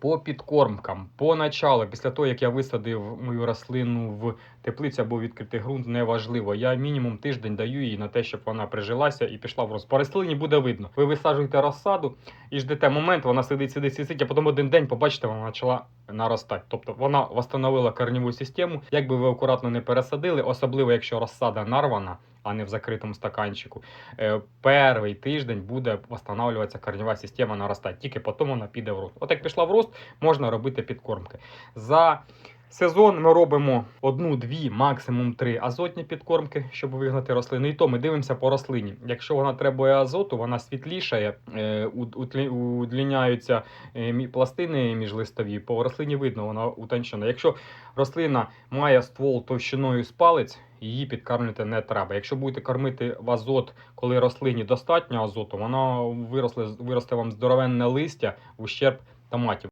По підкормкам, по началу, після того, як я висадив мою рослину в теплицю або відкритий ґрунт, неважливо. Я мінімум тиждень даю їй на те, щоб вона прижилася і пішла в рост. По рослині буде видно. Ви висаджуєте розсаду і ждете момент, вона сидить, сидить, сидить, а потім один день побачите, вона почала наростати. Тобто вона встановила корневу систему. Якби ви акуратно не пересадили, особливо якщо розсада нарвана, а не в закритому стаканчику. Е, перший тиждень буде встановлюватися корнева система наростати. Тільки потім вона піде в рост. От як пішла в рост, можна робити підкормки. За сезон ми робимо одну-дві, максимум три азотні підкормки, щоб вигнати рослину. І то ми дивимося по рослині. Якщо вона требує азоту, вона світлішає, е, удліняються е, пластини міжлистові. По рослині видно, вона утончена. Якщо рослина має ствол товщиною з палець, її підкармлювати не треба. Якщо будете кормити в азот, коли рослині достатньо азоту, вона виросле, виросте вам здоровенне листя ущерб томатів.